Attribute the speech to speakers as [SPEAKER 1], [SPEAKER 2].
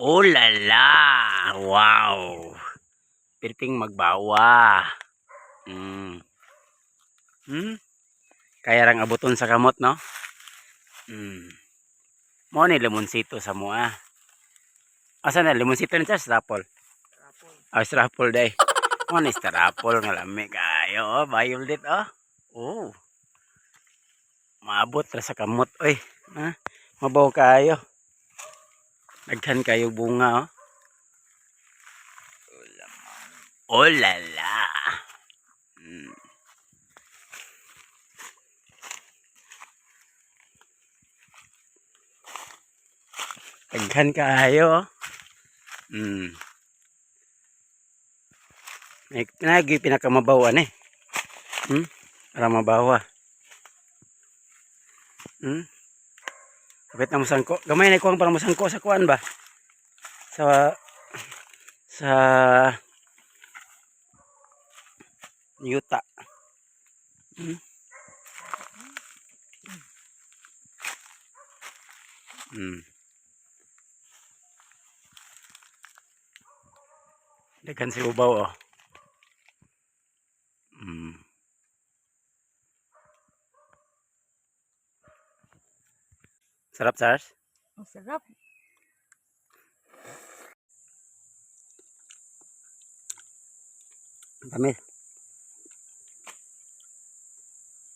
[SPEAKER 1] Oh la la! Wow! Pirting magbawa. Mm. Hmm? Kaya rang abuton sa kamot, no? Hmm. Mo ni limonsito sa mua. Asa na limonsito ni Charles Rapol? Ah, strapol day. Mo ni strapol nga lami kayo, oh, violet oh. Oh. Maabot ra sa kamot oy. Ha? Mabaw kayo. Nagkan kayo bunga oh. Oh la la. Mm. Daghan kayo. oh. Mm. May nagi pinakamabawan eh. Hmm? Para mabawa. Hmm? Kapit na musangko. Gamay na kuwang para musangko sa kuan ba? Sa sa yuta. Hmm? Hmm. Dagan si ubaw oh. Sarap, Charles?
[SPEAKER 2] Ang sarap.
[SPEAKER 1] Tamis.